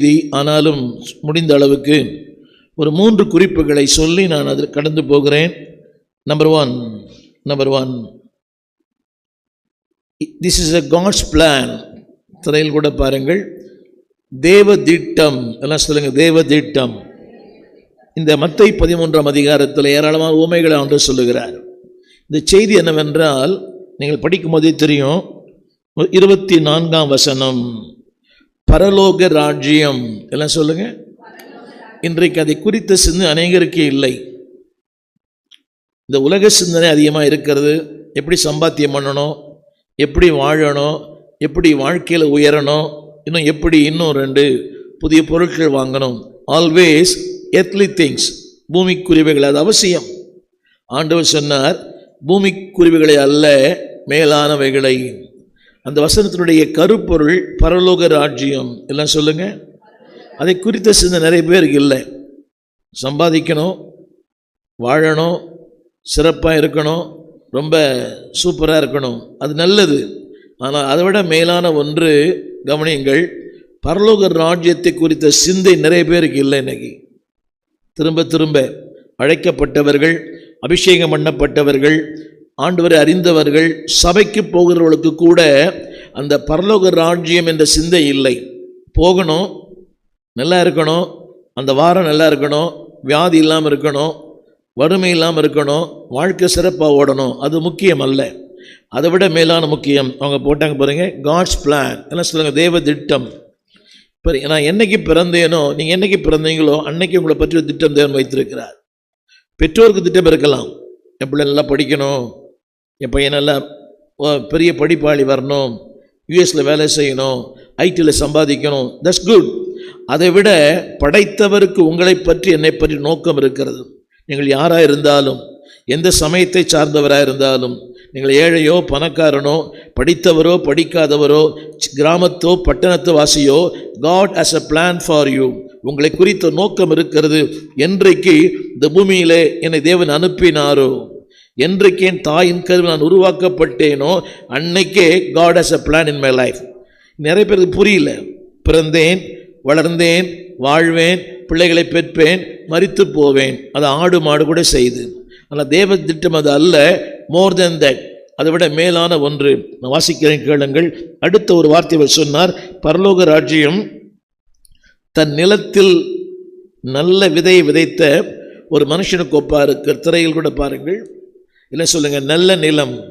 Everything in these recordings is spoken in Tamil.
செய்தி ஆனாலும் முடிந்த அளவுக்கு ஒரு மூன்று குறிப்புகளை சொல்லி நான் அதில் கடந்து போகிறேன். Number one number one this is a God's plan திரையில் கூட பாருங்கள். தேவ திட்டம் எல்லாம் சொல்லுங்க தேவ திட்டம் இந்த மத்தை பதிமூன்றாம் அதிகாரத்தில் ஏராளமான உமைகளை ஒன்று சொல்லுகிறார். இந்த செய்தி என்னவென்றால் நீங்கள் படிக்கும் போதே தெரியும். இருபத்தி நான்காம் வசனம். பரலோக ராஜ்யம் எல்லாம் சொல்லுங்க. இன்றைக்கு அதை குறித்த சிந்தனை அநேகருக்கு இல்லை. இந்த உலக சிந்தனை அதிகமாக இருக்கிறது. எப்படி சம்பாத்தியம் பண்ணணும்? எப்படி வாழணும்? எப்படி வாழ்க்கையில் உயரணும்? இன்னும் எப்படி இன்னும் ரெண்டு புதிய பொருட்கள் வாங்கணும்? ஆல்வேஸ் எர்த்லி திங்ஸ் பூமிக்குருவிகள் அது அவசியம். ஆண்டவர் சொன்னார் பூமிக்குருவிகளை அல்ல மேலானவைகளை. அந்த வசனத்தினுடைய கருப்பொருள் பரலோக ராஜ்யம். எல்லாம் சொல்லுங்க. அதை குறித்த சிந்தனை நிறைய பேருக்கு இல்லை. சம்பாதிக்கணும் வாழணும் சிறப்பாக இருக்கணும் ரொம்ப சூப்பராக இருக்கணும். அது நல்லது. ஆனால் அதை விட மேலான ஒன்று கவனியுங்கள் பரலோக ராஜ்யத்தை குறித்த சிந்தை நிறைய பேருக்கு இல்லை இன்னைக்கு. திரும்ப திரும்ப அழைக்கப்பட்டவர்கள் அபிஷேகம் பண்ணப்பட்டவர்கள் ஆண்டவரை அறிந்தவர்கள் சபைக்கு போகிறவர்களுக்கு கூட அந்த பரலோக ராஜ்யம் என்ற சிந்தை இல்லை. போகணும் நல்லா இருக்கணும் அந்த வாரம் நல்லா இருக்கணும் வியாதி இல்லாமல் இருக்கணும் வறுமை இல்லாமல் இருக்கணும் வாழ்க்கை சிறப்பாக ஓடணும் அது முக்கியம் அல்ல. அதை விட மேலான முக்கியம் அவங்க போட்டாங்க பாருங்க காட்ஸ் பிளான் என்ன சொல்லுங்க? தேவ திட்டம். இப்போ நான் என்னைக்கு பிறந்தேனோ நீங்கள் என்னைக்கு பிறந்தீங்களோ அன்னைக்கு உங்களை பற்றி ஒரு திட்டம் தேவன் வைத்திருக்கிறார். பெற்றோருக்கு திட்டம் இருக்கலாம். என் பிள்ளை நல்லா படிக்கணும். என் பையன் நல்லா பெரிய படிப்பாளி வரணும் யூஎஸில் வேலை செய்யணும் ஐடியில் சம்பாதிக்கணும் தட்ஸ் குட் அதை விட படைத்தவருக்கு உங்களை பற்றி என்னை பற்றி நோக்கம் இருக்கிறது. நீங்கள் யாராக இருந்தாலும் எந்த சமயத்தை சார்ந்தவராக இருந்தாலும் நீங்கள் ஏழையோ பணக்காரனோ படித்தவரோ படிக்காதவரோ கிராமத்தோ பட்டணத்து வாசியோ God as a plan for you உங்களை குறித்த நோக்கம் இருக்கிறது என்றைக்கு இந்த பூமியிலே என்னை தேவன் அனுப்பினாரோ? என்றைக்கு என் தாயின் கருவில் நான் உருவாக்கப்பட்டேனோ அன்னைக்கே God has a plan in my life நிறைய பேருக்கு புரியல. பிறந்தேன் வளர்ந்தேன் வாழ்வேன் பிள்ளைகளை பெற்பேன் மறித்து போவேன். அது ஆடு மாடு கூட செய்து. ஆனால் தேவ திட்டம் அது அல்ல. மோர் தென் தட் அதை விட மேலான ஒன்று. நான் வாசிக்கிறேன் கேளுங்கள். அடுத்த ஒரு வார்த்தை அவர் சொன்னார். பரலோக ராஜ்யம் தன் நிலத்தில் நல்ல விதையை விதைத்த ஒரு மனுஷனுக்கு ஒப்பாக இருக்கிற திரையில் கூட பாருங்கள். இல்லை சொல்லுங்க? நல்ல நிலம்.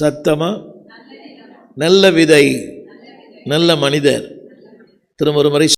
சத்தமா? நல்ல விதை. நல்ல மனிதர். திரும்ப ஒரு முறை